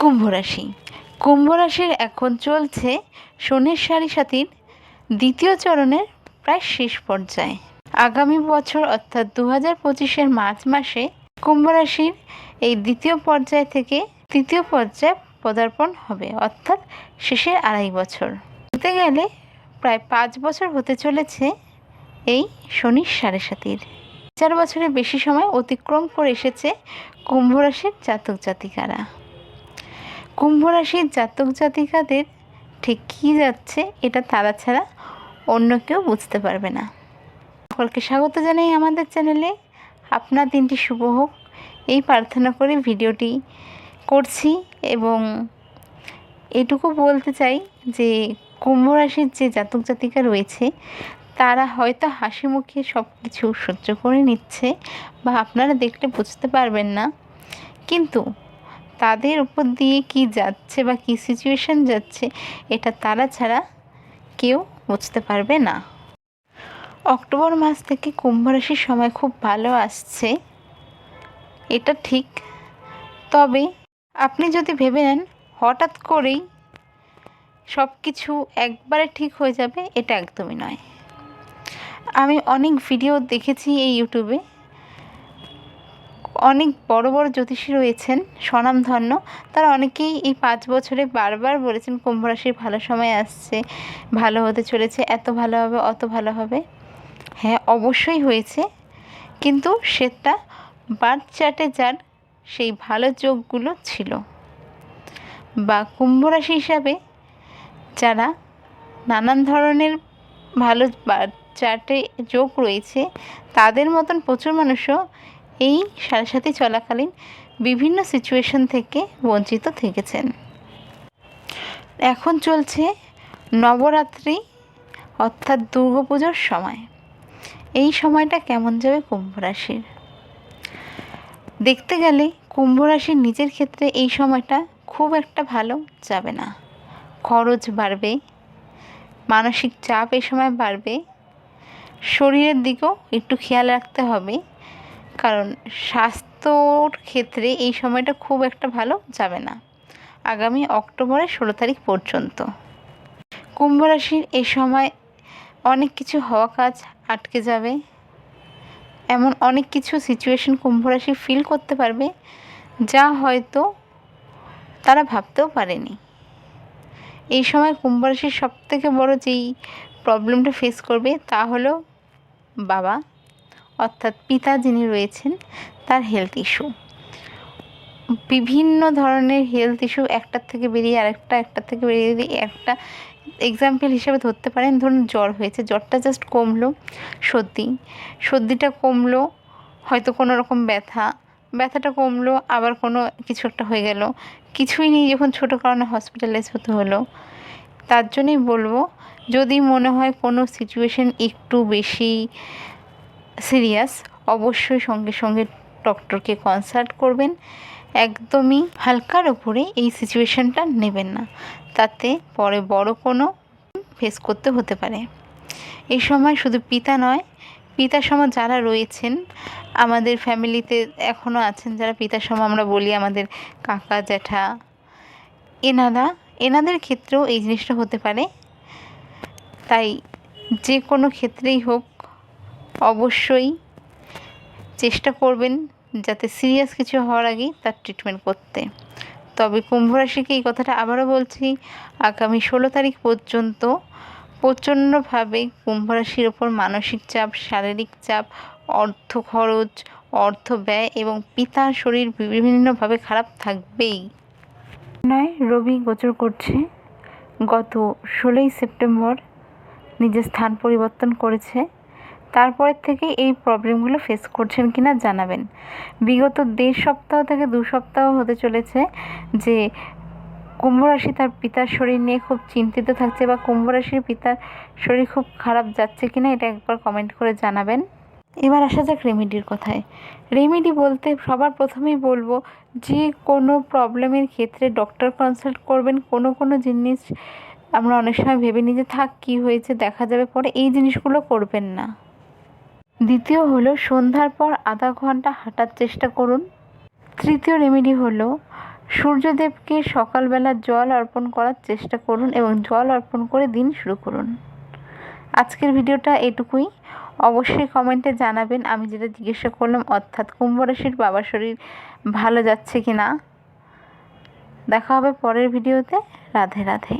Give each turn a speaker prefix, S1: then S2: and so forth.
S1: কুম্ভ রাশি। কুম্ভ রাশির এখন চলছে শনির সারি সাতির দ্বিতীয় চরণের প্রায় শেষ পর্যায়ে। আগামী বছর অর্থাৎ দু হাজার পঁচিশের মার্চ মাসে কুম্ভ রাশির এই দ্বিতীয় পর্যায় থেকে তৃতীয় পর্যায়ে পদার্পণ হবে, অর্থাৎ শেষের আড়াই বছর। হতে গেলে প্রায় পাঁচ বছর হতে চলেছে এই শনির সাড়ে সাতির। চার বছরের বেশি সময় অতিক্রম করে এসেছে কুম্ভ রাশির জাতক জাতিকারা কুম্ভ রাশির জাতক জাতিকাদের ঠিক কী যাচ্ছে এটা তারা ছাড়া অন্য কেউ বুঝতে পারবে না। সকলকে স্বাগত জানাই আমাদের চ্যানেলে। আপনার দিনটি শুভ হোক। এই প্রার্থনা করে ভিডিওটি করছি এবং এটুকু বলতে চাই যে কুম্ভ রাশির যে জাতক জাতিকা রয়েছে, তারা হয়তো হাসি মুখে সব কিছু সহ্য করে নিচ্ছে বা আপনারা দেখলে বুঝতে পারবেন না। কিন্তু তাদের উপর দিয়ে কি যাচ্ছে বা কি সিচুয়েশন যাচ্ছে, এটা তারা ছাড়া কেউ বুঝতে পারবে না। অক্টোবর মাস থেকে কুম্ভ রাশির সময় খুব ভালো আসছে। এটা ঠিক। তবে আপনি যদি ভেবে নেন, হঠাৎ করেই সব কিছু একবারে ঠিক হয়ে যাবে, এটা একদমই নয়। আমি অনেক ভিডিও দেখেছি এই ইউটিউবে অনেক বড় বড় জ্যোতিষী রয়েছেন, স্বনামধন্য। তারা অনেকেই এই পাঁচ বছরে বারবার বলেছেন কুম্ভ রাশির ভালো সময় আসছে, ভালো হতে চলেছে, এত ভালো হবে, অত ভালো হবে। হ্যাঁ অবশ্যই হয়েছে। কিন্তু সেটা বার্থ চার্টে যার সেই ভালো যোগগুলো ছিল। বা কুম্ভ রাশি হিসাবে যারা নানান ধরনের ভালো চার্টে যোগ রয়েছে, তাদের মতন প্রচুর মানুষও এই সাড়ে সাথে চলাকালীন বিভিন্ন সিচুয়েশন থেকে বঞ্চিত থেকেছেন। এখন চলছে নবরাত্রি, অর্থাৎ দুর্গাপুজোর সময়। এই সময়টা কেমন যাবে কুম্ভ রাশির? দেখতে গেলে কুম্ভ রাশির নিজের ক্ষেত্রে এই সময়টা খুব একটা ভালো যাবে না। খরচ বাড়বে, মানসিক চাপ এই সময় বাড়বে, শরীরের দিকেও একটু খেয়াল রাখতে হবে। কারণ স্বাস্থ্যর ক্ষেত্রে এই সময়টা খুব একটা ভালো যাবে না। আগামী অক্টোবরের ষোলো তারিখ পর্যন্ত। কুম্ভ রাশির এই সময় অনেক কিছু হওয়া কাজ আটকে যাবে। এমন অনেক কিছু সিচুয়েশন কুম্ভ রাশি ফিল করতে পারবে, যা হয়তো তারা ভাবতেও পারেনি। এই সময় কুম্ভ রাশির সবথেকে বড় যেই প্রবলেমটা ফেস করবে তা হলো বাবা। অর্থাৎ পিতা যিনি রয়েছেন, তার হেলথ ইস্যু বিভিন্ন ধরনের হেলথ ইস্যু একটার থেকে বেরিয়ে আরেকটা, একটার থেকে বেরিয়ে একটা এক্সাম্পল হিসেবে ধরতে পারেন, ধরুন জ্বর হয়েছে, জ্বরটা জাস্ট কমলো, সর্দি। সর্দিটা কমলো, হয়তো কোনো রকম ব্যথা, ব্যথাটা কমলো, আবার কোনো কিছু একটা হয়ে গেল। কিছুই নেই যখন ছোটো কারণে হসপিটালাইজ হতে হলো। তার জন্যই বলব, যদি মনে হয় কোনো সিচুয়েশন একটু বেশি সিরিয়াস, অবশ্যই সঙ্গে সঙ্গে ডক্টরকে কনসাল্ট করবেন। একদমই হালকার ওপরে এই সিচুয়েশনটা নেবেন না। তাতে পরে বড় কোনো ফেস করতে হতে পারে। এই সময় শুধু পিতা নয় পিতা সম যারা রয়েছেন, আমাদের ফ্যামিলিতে এখনও আছেন যারা পিতা সম আমরা বলি আমাদের কাকা, জ্যাঠা, এনারা, এনাদের ক্ষেত্রেও এই জিনিসটা হতে পারে। তাই যে কোনো ক্ষেত্রেই হোক অবশ্যই চেষ্টা করবেন যাতে সিরিয়াস কিছু হওয়ার আগেই তার ট্রিটমেন্ট করতে। তবে কুম্ভ রাশিকে এই কথাটা আবারও বলছি, আগামী ষোলো তারিখ পর্যন্ত প্রচণ্ডভাবে কুম্ভ রাশির ওপর মানসিক চাপ, শারীরিক চাপ, অর্থ খরচ, অর্থ ব্যয় এবং পিতার শরীর বিভিন্নভাবে খারাপ থাকবেই। নয়, রবি গোচর করছে, গত ষোলোই সেপ্টেম্বর নিজের স্থান পরিবর্তন করেছে। তারপরের থেকে এই প্রবলেমগুলো ফেস করছেন কিনা জানাবেন। বিগত দেড় সপ্তাহ থেকে দু সপ্তাহ হতে চলেছে যে কুম্ভ রাশি তার পিতার শরীর নিয়ে খুব চিন্তিত থাকছে বা কুম্ভ রাশির পিতার শরীর খুব খারাপ যাচ্ছে কিনা এটা একবার কমেন্ট করে জানাবেন। এবার আসা যাক রেমেডির কথায়। রেমেডি বলতে সবার প্রথমেই বলব যে কোনো প্রবলেমের ক্ষেত্রে ডক্টর কনসাল্ট করবেন। কোনো কোনো জিনিস আমরা অনেক সময় ভেবে নিই যে থাক, কী হয়েছে, দেখা যাবে পরে। এই জিনিসগুলো করবেন না। দ্বিতীয় হলো সন্ধ্যার পর আধা ঘণ্টা হাঁটার চেষ্টা করুন। তৃতীয় রেমেডি হলো সূর্যদেবকে সকালবেলা জল অর্পণ করার চেষ্টা করুন এবং জল অর্পণ করে দিন শুরু করুন। আজকের ভিডিওটা এটুকুই। অবশ্যই কমেন্টে জানাবেন, আমি যেটা জিজ্ঞাসা করলাম, অর্থাৎ কুম্ভ রাশির বাবার শরীর ভালো যাচ্ছে কি না দেখা হবে পরের ভিডিওতে। রাধে রাধে।